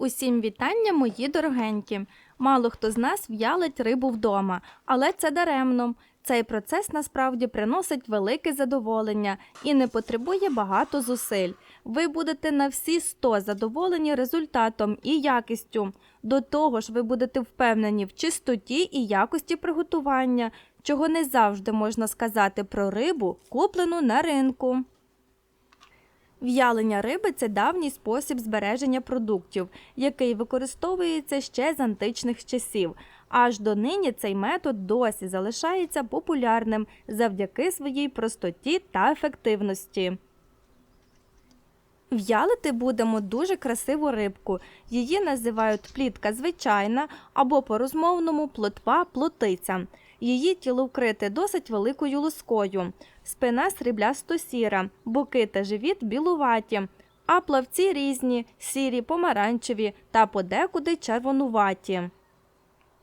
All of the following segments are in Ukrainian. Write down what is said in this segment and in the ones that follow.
Усім вітання, мої дорогенькі. Мало хто з нас в'ялить рибу вдома, але це даремно. Цей процес насправді приносить велике задоволення і не потребує багато зусиль. Ви будете на всі 100 задоволені результатом і якістю. До того ж, ви будете впевнені в чистоті і якості приготування, чого не завжди можна сказати про рибу, куплену на ринку. В'ялення риби це давній спосіб збереження продуктів, який використовується ще з античних часів. Аж до нині цей метод досі залишається популярним завдяки своїй простоті та ефективності. В'ялити будемо дуже красиву рибку. Її називають плітка звичайна або по-розмовному плотва плотиця. Її тіло вкрите досить великою лускою. Спина сріблясто сіра, боки та живіт білуваті, а плавці різні, сірі, помаранчеві та подекуди червонуваті.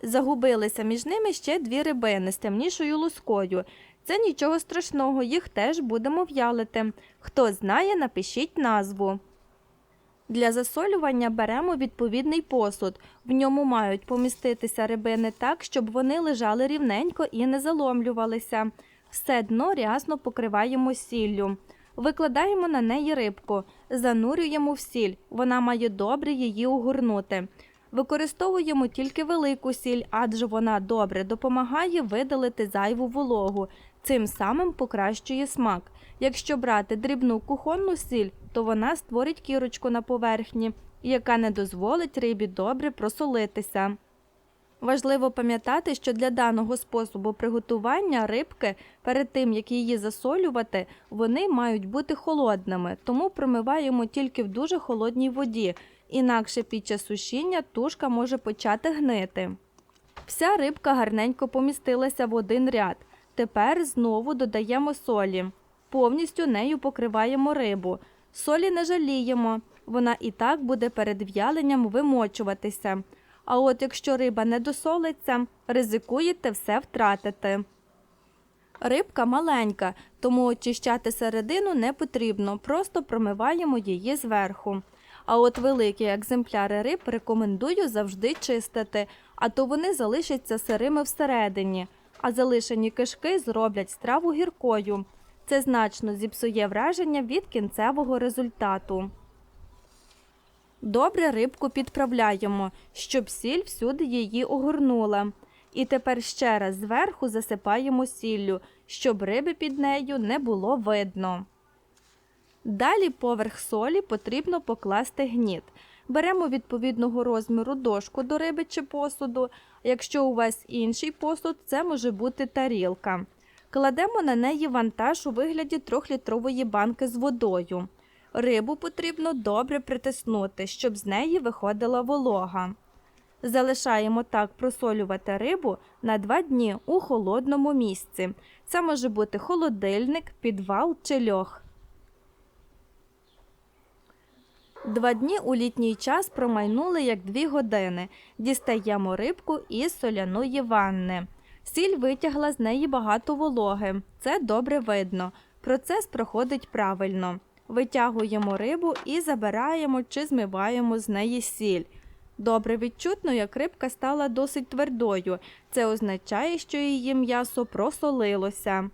Загубилися між ними ще дві рибини з темнішою лускою. Це нічого страшного, їх теж будемо в'ялити. Хто знає, напишіть назву. Для засолювання беремо відповідний посуд. В ньому мають поміститися рибини так, щоб вони лежали рівненько і не заломлювалися. Все дно рясно покриваємо сіллю. Викладаємо на неї рибку, занурюємо в сіль. Вона має добре її огорнути. Використовуємо тільки велику сіль, адже вона добре допомагає видалити зайву вологу, цим самим покращує смак. Якщо брати дрібну кухонну сіль, то вона створить кірочку на поверхні, яка не дозволить рибі добре просолитися. Важливо пам'ятати, що для даного способу приготування рибки перед тим, як її засолювати, вони мають бути холодними, тому промиваємо тільки в дуже холодній воді, інакше під час сушіння тушка може почати гнити. Вся рибка гарненько помістилася в один ряд. Тепер знову додаємо солі. Повністю нею покриваємо рибу. Солі не жаліємо, вона і так буде перед в'яленням вимочуватися. А от якщо риба не досолиться, ризикуєте все втратити. Рибка маленька, тому очищати середину не потрібно, просто промиваємо її зверху. А от великі екземпляри риб рекомендую завжди чистити, а то вони залишаться сирими всередині, а залишені кишки зроблять страву гіркою. Це значно зіпсує враження від кінцевого результату. Добре рибку підправляємо, щоб сіль всюди її огорнула. І тепер ще раз зверху засипаємо сіллю, щоб риби під нею не було видно. Далі поверх солі потрібно покласти гніт. Беремо відповідного розміру дошку до риби чи посуду. Якщо у вас інший посуд, це може бути тарілка. Кладемо на неї вантаж у вигляді 3-літрової банки з водою. Рибу потрібно добре притиснути, щоб з неї виходила волога. Залишаємо так просолювати рибу на 2 дні у холодному місці. Це може бути холодильник, підвал чи льох. Два дні у літній час промайнули як дві години. Дістаємо рибку із соляної ванни. Сіль витягла з неї багато вологи. Це добре видно. Процес проходить правильно. Витягуємо рибу і забираємо чи змиваємо з неї сіль. Добре відчутно, як рибка стала досить твердою. Це означає, що її м'ясо просолилося.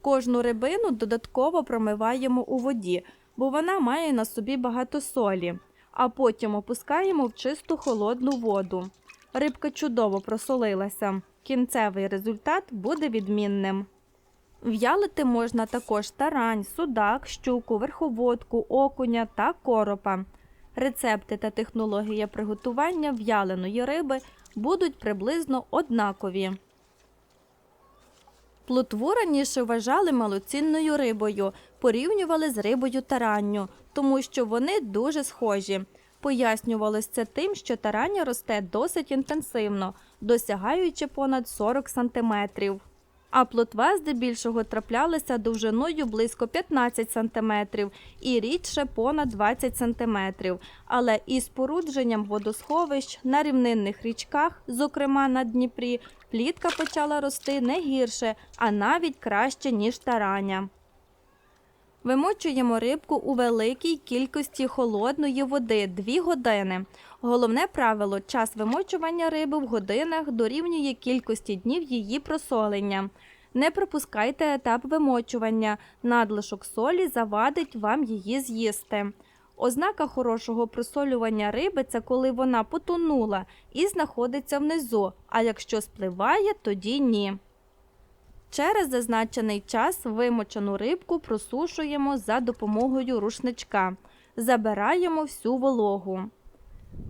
Кожну рибину додатково промиваємо у воді, бо вона має на собі багато солі, а потім опускаємо в чисту холодну воду. Рибка чудово просолилася. Кінцевий результат буде відмінним. В'ялити можна також тарань, судак, щуку, верховодку, окуня та коропа. Рецепти та технологія приготування в'яленої риби будуть приблизно однакові. Плотву раніше вважали малоцінною рибою, порівнювали з рибою таранню, тому що вони дуже схожі. Пояснювалось це тим, що тарання росте досить інтенсивно, досягаючи понад 40 сантиметрів. А плотва здебільшого траплялася довжиною близько 15 см і рідше понад 20 см. Але із спорудженням водосховищ на рівнинних річках, зокрема на Дніпрі, плітка почала рости не гірше, а навіть краще, ніж тараня. Вимочуємо рибку у великій кількості холодної води 2 години. Головне правило час вимочування риби в годинах дорівнює кількості днів її просолення. Не пропускайте етап вимочування. Надлишок солі завадить вам її з'їсти. Ознака хорошого просолювання риби це коли вона потонула і знаходиться внизу, а якщо спливає, тоді ні. Через зазначений час вимочену рибку просушуємо за допомогою рушничка. Забираємо всю вологу.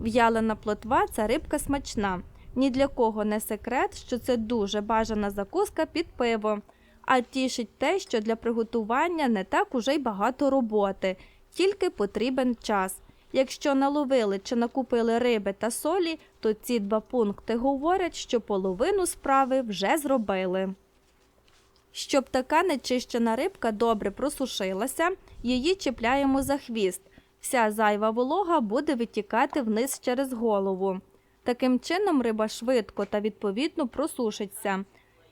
В'ялена плотва це рибка смачна. Ні для кого не секрет, що це дуже бажана закуска під пиво. А тішить те, що для приготування не так уже й багато роботи, тільки потрібен час. Якщо наловили чи накупили риби та солі, то ці два пункти говорять, що половину справи вже зробили. Щоб така нечищена рибка добре просушилася, її чіпляємо за хвіст. Вся зайва волога буде витікати вниз через голову. Таким чином риба швидко та відповідно просушиться.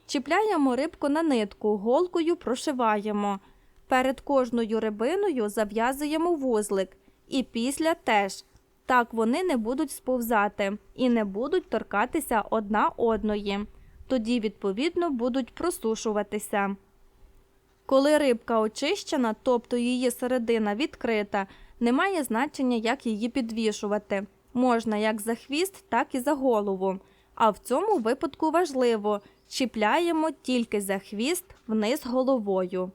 Чіпляємо рибку на нитку, голкою прошиваємо. Перед кожною рибиною зав'язуємо вузлик. І після теж. Так вони не будуть сповзати і не будуть торкатися одна одної. Тоді, відповідно, будуть просушуватися. Коли рибка очищена, тобто її середина відкрита, немає значення, як її підвішувати. Можна як за хвіст, так і за голову. А в цьому випадку важливо чіпляємо тільки за хвіст вниз головою.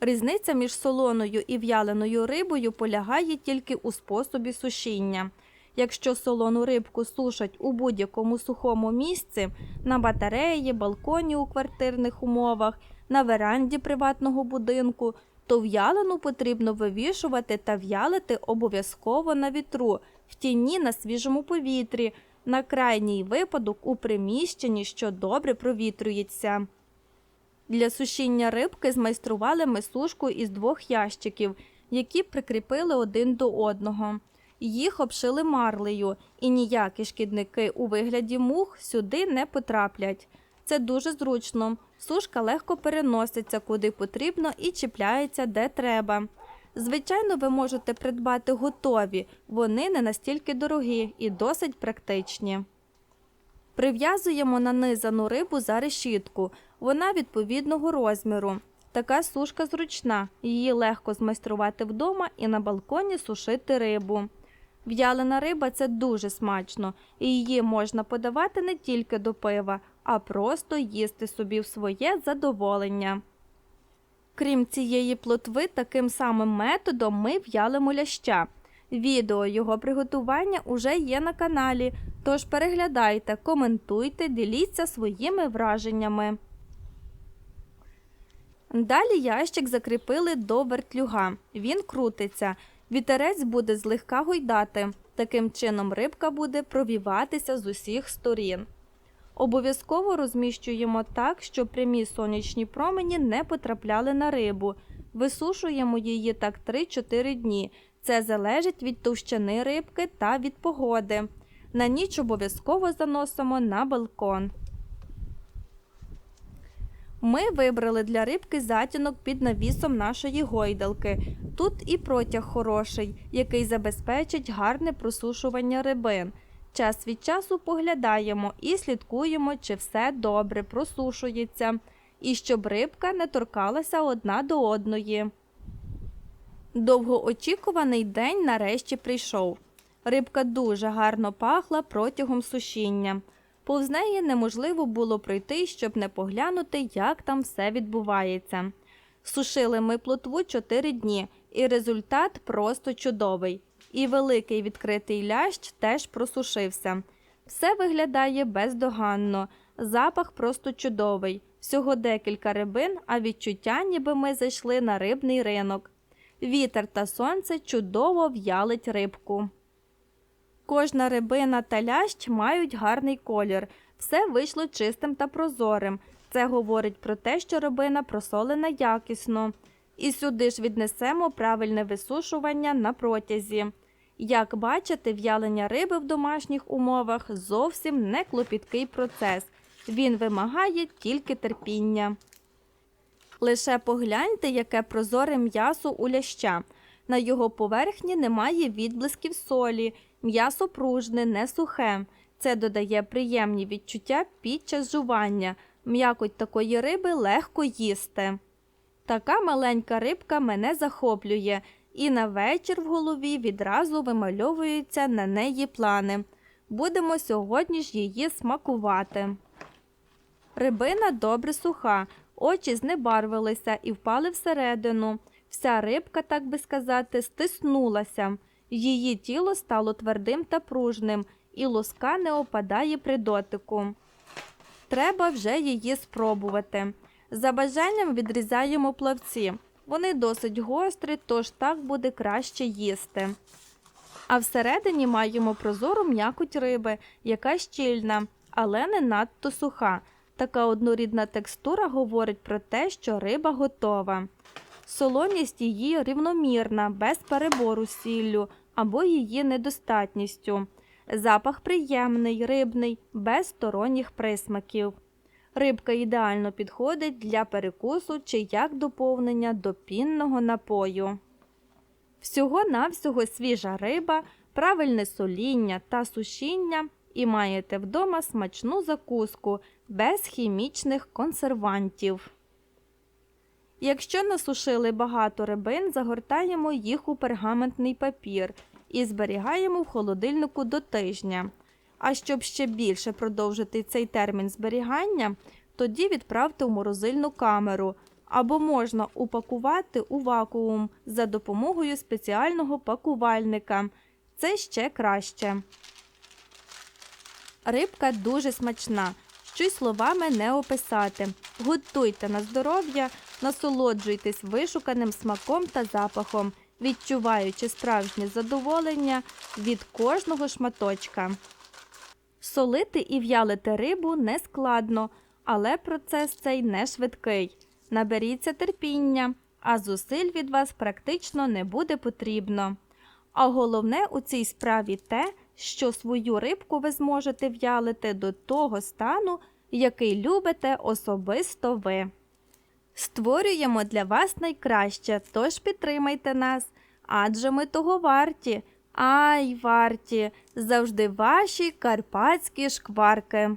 Різниця між солоною і в'яленою рибою полягає тільки у способі сушіння. Якщо солону рибку сушать у будь-якому сухому місці на батареї, балконі у квартирних умовах, на веранді приватного будинку, то в'ялену потрібно вивішувати та в'ялити обов'язково на вітру, в тіні на свіжому повітрі, на крайній випадок у приміщенні, що добре провітрюється. Для сушіння рибки змайстрували ми сушку із двох ящиків, які прикріпили один до одного. Їх обшили марлею, і ніякі шкідники у вигляді мух сюди не потраплять. Це дуже зручно. Сушка легко переноситься куди потрібно і чіпляється де треба. Звичайно, ви можете придбати готові, вони не настільки дорогі і досить практичні. Прив'язуємо нанизану рибу за решітку. Вона відповідного розміру. Така сушка зручна, її легко змайструвати вдома і на балконі сушити рибу. В'ялена риба це дуже смачно, і її можна подавати не тільки до пива, а просто їсти собі в своє задоволення. Крім цієї плотви, таким самим методом ми в'ялимо ляща. Відео його приготування уже є на каналі, тож переглядайте, коментуйте, діліться своїми враженнями. Далі ящик закріпили до вертлюга. Він крутиться. Вітерець буде злегка гойдати. Таким чином рибка буде провіватися з усіх сторін. Обов'язково розміщуємо так, щоб прямі сонячні промені не потрапляли на рибу. Висушуємо її так 3-4 дні. Це залежить від товщини рибки та від погоди. На ніч обов'язково заносимо на балкон. Ми вибрали для рибки затінок під навісом нашої гойдалки. Тут і протяг хороший, який забезпечить гарне просушування рибин. Час від часу поглядаємо і слідкуємо, чи все добре просушується, і щоб рибка не торкалася одна до одної. Довгоочікуваний день нарешті прийшов. Рибка дуже гарно пахла протягом сушіння. Повз неї неможливо було пройти, щоб не поглянути, як там все відбувається. Сушили ми плотву 4 дні, і результат просто чудовий. І великий відкритий лящ теж просушився. Все виглядає бездоганно, запах просто чудовий. Всього декілька рибин, а відчуття, ніби ми зайшли на рибний ринок. Вітер та сонце чудово в'ялить рибку. Кожна рибина та лящ мають гарний колір. Все вийшло чистим та прозорим. Це говорить про те, що рибина просолена якісно. І сюди ж віднесемо правильне висушування на протязі. Як бачите, в'ялення риби в домашніх умовах зовсім не клопіткий процес. Він вимагає тільки терпіння. Лише погляньте, яке прозоре м'ясо у ляща. На його поверхні немає відблисків солі, м'ясо пружне, не сухе. Це додає приємні відчуття під час жування. М'якоть такої риби легко їсти. Така маленька рибка мене захоплює, і на вечір в голові відразу вимальовуються на неї плани. Будемо сьогодні ж її смакувати. Рибина добре суха, очі знебарвилися і впали всередину. Вся рибка, так би сказати, стиснулася. Її тіло стало твердим та пружним, і лоска не опадає при дотику. Треба вже її спробувати. За бажанням відрізаємо плавці. Вони досить гострі, тож так буде краще їсти. А всередині маємо прозору м'якоть риби, яка щільна, але не надто суха. Така однорідна текстура говорить про те, що риба готова. Солоність її рівномірна, без перебору сіллю або її недостатністю. Запах приємний, рибний, без сторонніх присмаків. Рибка ідеально підходить для перекусу чи як доповнення до пінного напою. Всього-навсього свіжа риба, правильне соління та сушіння і маєте вдома смачну закуску без хімічних консервантів. Якщо насушили багато рибин, загортаємо їх у пергаментний папір і зберігаємо в холодильнику до тижня. А щоб ще більше продовжити цей термін зберігання, тоді відправте в морозильну камеру або можна упакувати у вакуум за допомогою спеціального пакувальника. Це ще краще. Рибка дуже смачна, що й словами не описати. Готуйте на здоров'я, насолоджуйтесь вишуканим смаком та запахом, відчуваючи справжнє задоволення від кожного шматочка. Солити і в'ялити рибу не складно, але процес цей не швидкий. Наберіться терпіння, а зусиль від вас практично не буде потрібно. А головне у цій справі те, що свою рибку ви зможете в'ялити до того стану, який любите особисто ви. Створюємо для вас найкраще, тож підтримайте нас, адже ми того варті. Ай, варті, завжди ваші карпатські шкварки.